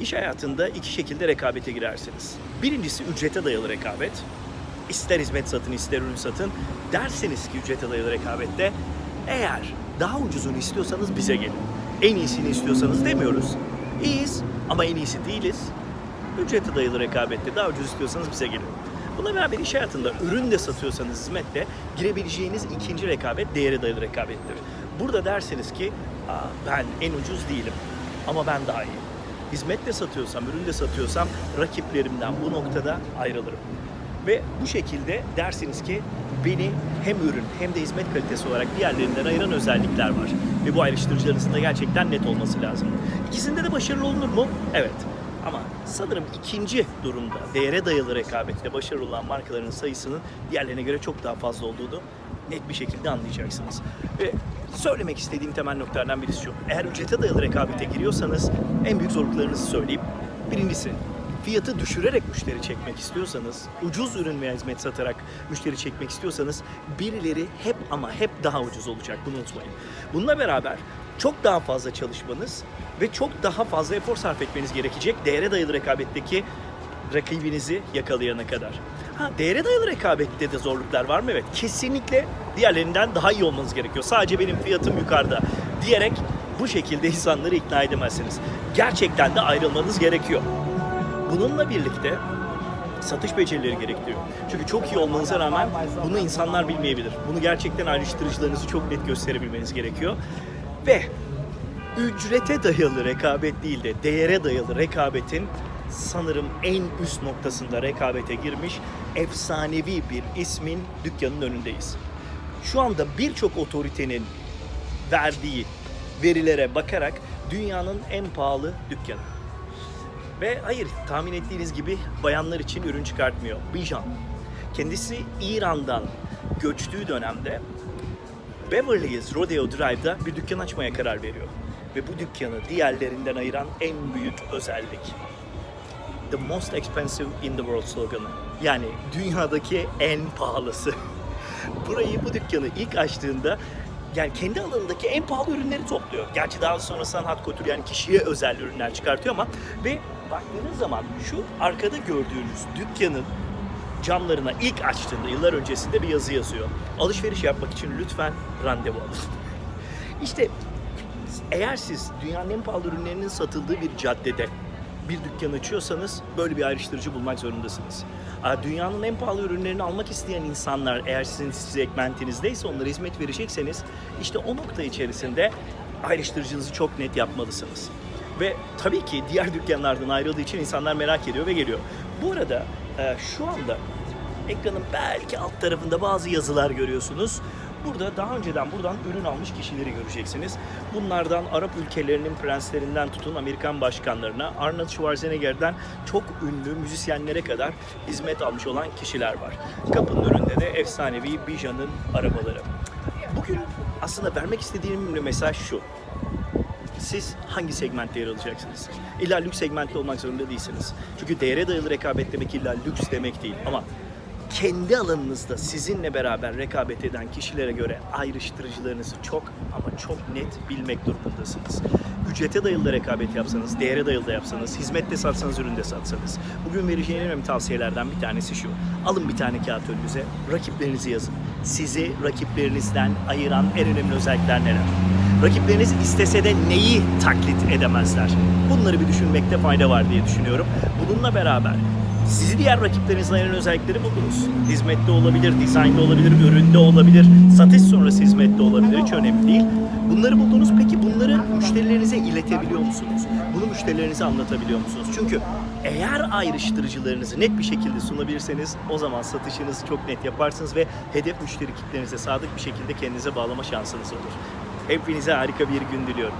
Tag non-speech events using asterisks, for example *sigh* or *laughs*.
İş hayatında iki şekilde rekabete girersiniz. Birincisi ücrete dayalı rekabet. İster hizmet satın ister ürün satın. Derseniz ki ücrete dayalı rekabette eğer daha ucuzunu istiyorsanız bize gelin. En iyisini istiyorsanız demiyoruz. İyiyiz ama en iyisi değiliz. Ücrete dayalı rekabette daha ucuz istiyorsanız bize gelin. Buna beraber iş hayatında ürün de satıyorsanız hizmette girebileceğiniz ikinci rekabet değere dayalı rekabettir. Burada derseniz ki ben en ucuz değilim ama ben daha iyiyim. Hizmet de satıyorsam, ürün de satıyorsam rakiplerimden bu noktada ayrılırım. Ve bu şekilde dersiniz ki beni hem ürün hem de hizmet kalitesi olarak diğerlerinden ayıran özellikler var. Ve bu ayrıştırıcılarınızın da gerçekten net olması lazım. İkisinde de başarılı olunur mu? Evet. Ama sanırım ikinci durumda değere dayalı rekabette başarılı olan markaların sayısının diğerlerine göre çok daha fazla olduğunu net bir şekilde anlayacaksınız. Ve söylemek istediğim temel noktalardan birisi şu. Eğer ücrete dayalı rekabete giriyorsanız en büyük zorluklarınızı söyleyeyim. Birincisi fiyatı düşürerek müşteri çekmek istiyorsanız, ucuz ürün veya hizmet satarak müşteri çekmek istiyorsanız birileri hep ama hep daha ucuz olacak. Bunu unutmayın. Bununla beraber çok daha fazla çalışmanız ve çok daha fazla efor sarf etmeniz gerekecek değere dayalı rekabetteki rakibinizi yakalayana kadar. Ha, değere dayalı rekabette de zorluklar var mı? Evet. Kesinlikle diğerlerinden daha iyi olmanız gerekiyor. Sadece benim fiyatım yukarıda diyerek bu şekilde insanları ikna edemezsiniz. Gerçekten de ayrılmanız gerekiyor. Bununla birlikte satış becerileri gerektiriyor. Çünkü çok iyi olmanıza rağmen bunu insanlar bilmeyebilir. Bunu gerçekten ayrıştırıcılarınızı çok net gösterebilmeniz gerekiyor. Ve ücrete dayalı rekabet değil de değere dayalı rekabetin sanırım en üst noktasında rekabete girmiş efsanevi bir ismin dükkanın önündeyiz. Şu anda birçok otoritenin verdiği verilere bakarak dünyanın en pahalı dükkanı. Ve hayır tahmin ettiğiniz gibi bayanlar için ürün çıkartmıyor. Bijan. Kendisi İran'dan göçtüğü dönemde Beverly Hills Rodeo Drive'da bir dükkan açmaya karar veriyor. Ve bu dükkanı diğerlerinden ayıran en büyük özellik. The most expensive in the world sloganı. Yani dünyadaki en pahalısı. *laughs* Burayı bu dükkanı ilk açtığında yani kendi alanındaki en pahalı ürünleri topluyor. Gerçi daha sonrasında hot couture yani kişiye özel ürünler çıkartıyor ama ve baktığınız zaman şu arkada gördüğünüz dükkanın camlarına ilk açtığında yıllar öncesinde bir yazı yazıyor. Alışveriş yapmak için lütfen randevu alın. *laughs* İşte eğer siz dünyanın en pahalı ürünlerinin satıldığı bir caddede bir dükkan açıyorsanız böyle bir ayrıştırıcı bulmak zorundasınız. Dünyanın en pahalı ürünlerini almak isteyen insanlar eğer sizin segmentinizdeyse onlara hizmet verecekseniz işte o nokta içerisinde ayrıştırıcınızı çok net yapmalısınız. Ve tabii ki diğer dükkanlardan ayrıldığı için insanlar merak ediyor ve geliyor. Bu arada e, şu anda ekranın belki alt tarafında bazı yazılar görüyorsunuz. Burada daha önceden buradan ürün almış kişileri göreceksiniz. Bunlardan Arap ülkelerinin prenslerinden tutun Amerikan başkanlarına, Arnold Schwarzenegger'den çok ünlü müzisyenlere kadar hizmet almış olan kişiler var. Kapının önünde de efsanevi Bijan'ın arabaları. Bugün aslında vermek istediğim mesaj şu. Siz hangi segmentte yer alacaksınız? İlla lüks segmentte olmak zorunda değilsiniz. Çünkü değere dayalı rekabet demek illa lüks demek değil. Ama kendi alanınızda sizinle beraber rekabet eden kişilere göre ayrıştırıcılarınızı çok ama çok net bilmek durumundasınız. Ücrete dayalı da rekabet yapsanız, değere dayalı da yapsanız, hizmet de satsanız, ürün de satsanız. Bugün vereceğim en önemli tavsiyelerden bir tanesi şu. Alın bir tane kağıt önünüze, rakiplerinizi yazın. Sizi rakiplerinizden ayıran en önemli özellikler neler? Rakipleriniz istese de neyi taklit edemezler? Bunları bir düşünmekte fayda var diye düşünüyorum. Bununla beraber sizi diğer rakiplerinizden ayıran özellikleri buldunuz. Hizmette olabilir, dizaynda olabilir, üründe olabilir, satış sonrası hizmette olabilir. Hiç önemli değil. Bunları buldunuz. Peki bunları müşterilerinize iletebiliyor musunuz? Bunu müşterilerinize anlatabiliyor musunuz? Çünkü eğer ayrıştırıcılarınızı net bir şekilde sunabilirseniz o zaman satışınızı çok net yaparsınız ve hedef müşteri kitlerinize sadık bir şekilde kendinize bağlama şansınız olur. Hepinize harika bir gün diliyorum.